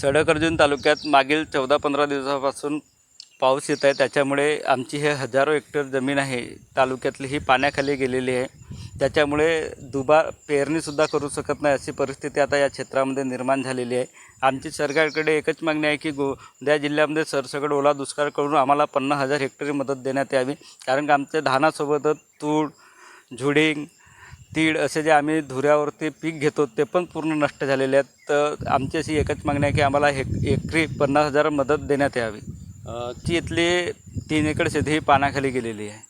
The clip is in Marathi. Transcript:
सडक अर्जुन तालुक्यात मागील चौदा पंधरा दिवसापासून पाऊस येत आहे. त्याच्यामुळे आमची हे हजारो हेक्टर जमीन आहे. तालुक्यातली ही पाण्याखाली गेलेली आहे. त्याच्यामुळे दुबार पेरणीसुद्धा करू शकत नाही अशी परिस्थिती आता या क्षेत्रामध्ये निर्माण झालेली आहे. आमची सरकारकडे एकच मागणी आहे की गोंदिया जिल्ह्यामध्ये सरसकट ओला दुष्काळ करून आम्हाला पन्नास हजार हेक्टरी मदत देण्यात यावी. कारण का आमच्या धानासोबतच तूर झुडिंग तीळ असे जे आम्ही धुऱ्यावरती पीक घेतो ते पण पूर्ण नष्ट झालेले आहेत. तर आमची अशी एकच मागणी आहे की आम्हाला हे एकरी पन्नास हजार मदत देण्यात यावी. ती ची इथली तीन एकर शेती ही पाण्याखाली गेलेली आहे.